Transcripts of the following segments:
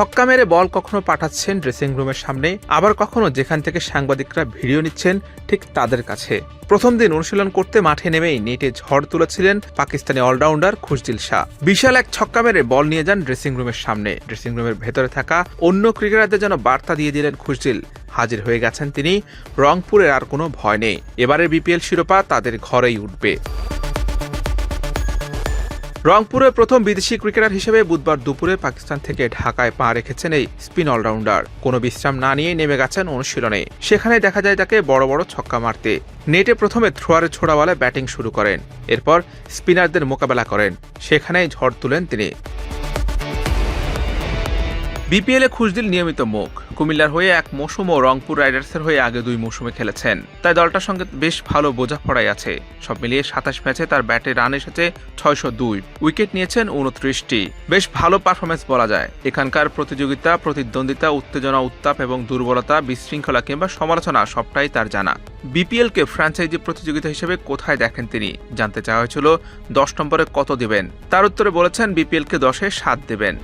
ছক্কা মেরে বল কখনো পাঠাচ্ছেন ড্রেসিং রুমের সামনে, আবার কখনো যেখান থেকে সাংবাদিকরা ভিডিও নিচ্ছেন, ঠিক তাদের কাছে। প্রথম দিন অনুশীলন করতে মাঠে নেমেই নেটে ঝড় তুলেছিলেন পাকিস্তানি অলরাউন্ডার খুশদিল শাহ। বিশাল এক ছক্কা মেরে বল নিয়ে যান ড্রেসিং রুমের সামনে। ড্রেসিং রুমের ভেতরে থাকা অন্য ক্রিকেটারদের যেন বার্তা দিয়ে দিলেন খুশদিল। হাজির হয়ে গেছেন তিনি। রংপুরের আর কোনো ভয় নেই। এবারের বিপিএল শিরোপা তাদের ঘরেই উঠবে। রংপুরের প্রথম বিদেশি ক্রিকেটার হিসেবে বুধবার দুপুরে পাকিস্তান থেকে ঢাকায় পা রেখেছেন এই স্পিন অলরাউন্ডার। কোনো বিশ্রাম না নিয়ে নেমে গেছেন অনুশীলনে। সেখানে দেখা যায় তাকে বড় বড় ছক্কা মারতে। নেটে প্রথমে থ্রোয়ারে ছোড়াওয়ালে ব্যাটিং শুরু করেন। এরপর স্পিনারদের মোকাবেলা করেন। সেখানেই ঝড় তুলেন তিনি। বিপিএলে খুশদিল নিয়মিত মুখ। কুমিল্লার হয়ে এক মৌসুম ও রংপুর রাইডার্সের হয়ে আগে দুই মৌসুমে খেলেছেন। তাই দলটার সঙ্গে বেশ ভালো বোঝাপড়াই আছে। সব মিলিয়ে সাতাশ ম্যাচে তার ব্যাটে রান এসেছে ছয়শো দুই। উইকেট নিয়েছেন উনত্রিশটি। বেশ ভালো পারফরমেন্স বলা যায়। এখানকার প্রতিযোগিতা, প্রতিদ্বন্দ্বিতা, উত্তেজনা, উত্তাপ এবং দুর্বলতা, বিশৃঙ্খলা কিংবা সমালোচনা সবটাই তার জানা। বিপিএলকে ফ্র্যাঞ্চাইজি প্রতিযোগিতা হিসেবে কোথায় দেখেন তিনি? জানতে চাওয়া হয়েছিল দশ নম্বরে কত দেবেন? তার উত্তরে বলেছেন, বিপিএলকে দশে সাত দেবেন।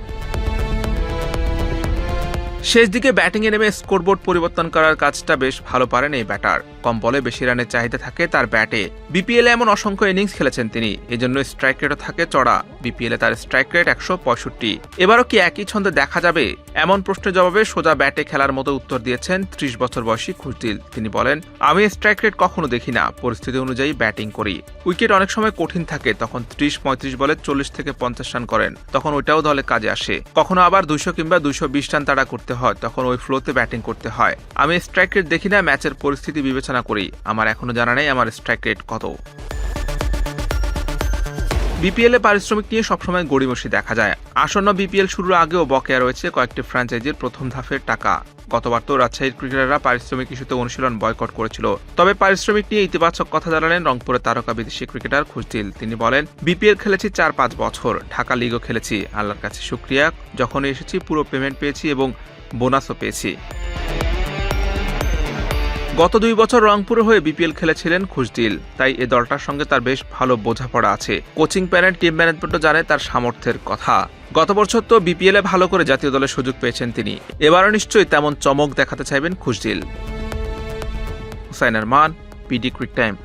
শেষ দিকে ব্যাটিংয়ে নেমে স্কোরবোর্ড পরিবর্তন করার কাজটা বেশ ভালো পারেন এই ব্যাটার। কম বলে বেশি রানের চাহিদা থাকে তার ব্যাটে। বিপিএলে এমন অসংখ্য ইনিংস খেলেছেন তিনি, এজন্য স্ট্রাইক রেটও থাকে চড়া। বিপিএলে তার স্ট্রাইক রেট একশো পঁয়ষট্টি। এবারও কি একই ছন্দে দেখা যাবে? এমন প্রশ্নের জবাবে সোজা ব্যাটে খেলার মতো উত্তর দিয়েছেন ত্রিশ বছর বয়সী খুশদিল। তিনি বলেন, আমি স্ট্রাইক রেট কখনো দেখি না, পরিস্থিতি অনুযায়ী ব্যাটিং করি। উইকেট অনেক সময় কঠিন থাকে, তখন ত্রিশ পঁয়ত্রিশ বলে চল্লিশ থেকে পঞ্চাশ রান করেন, তখন ওইটাও দলে কাজে আসে। কখনো আবার দুইশো কিংবা দুইশো বিশ রান তারা করতে হয়, তখন ওই ফ্লোতে ব্যাটিং করতে হয়। আমি স্ট্রাইক রেট দেখি না ম্যাচের পরিস্থিতি বিবেচনা করি। আমার এখনও জানা নেই আমার স্ট্রাইক রেট কত। বিপিএল এ পারিশ্রমিক নিয়ে সবসময় গড়িমসি দেখা যায়। আসন্ন বিপিএল শুরুর আগেও বকেয়া রয়েছে কয়েকটি ফ্র্যাঞ্চাইজির প্রথম ধাপের টাকা। গতবার তো রাজশাহীর ক্রিকেটাররা পারিশ্রমিক ইস্যুতে অনুশীলন বয়কট করেছিল। তবে পারিশ্রমিক নিয়ে ইতিবাচক কথা জানালেন রংপুরের তারকা বিদেশি ক্রিকেটার খুশদিল। তিনি বলেন বিপিএল খেলেছি চার পাঁচ বছর, ঢাকা লিগও খেলেছি। আল্লাহর কাছে শুক্রিয়া। যখনই এসেছি পুরো পেমেন্ট পেয়েছি এবং বোনাসও পেয়েছি। গত দুই বছর রংপুরে হয়ে বিপিএল খেলেছিলেন খুশদিল। তাই এ দলটার সঙ্গে তার বেশ ভালো বোঝাপড়া আছে। কোচিং প্যানেল, টিম ম্যানেজমেন্টও জানে তার সামর্থ্যের কথা। গত বছর তো বিপিএলে ভালো করে জাতীয় দলে সুযোগ পেয়েছেন তিনি। এবারও নিশ্চয়ই তেমন চমক দেখাতে চাইবেন Khushdil. Hussain Arman, PD crick time.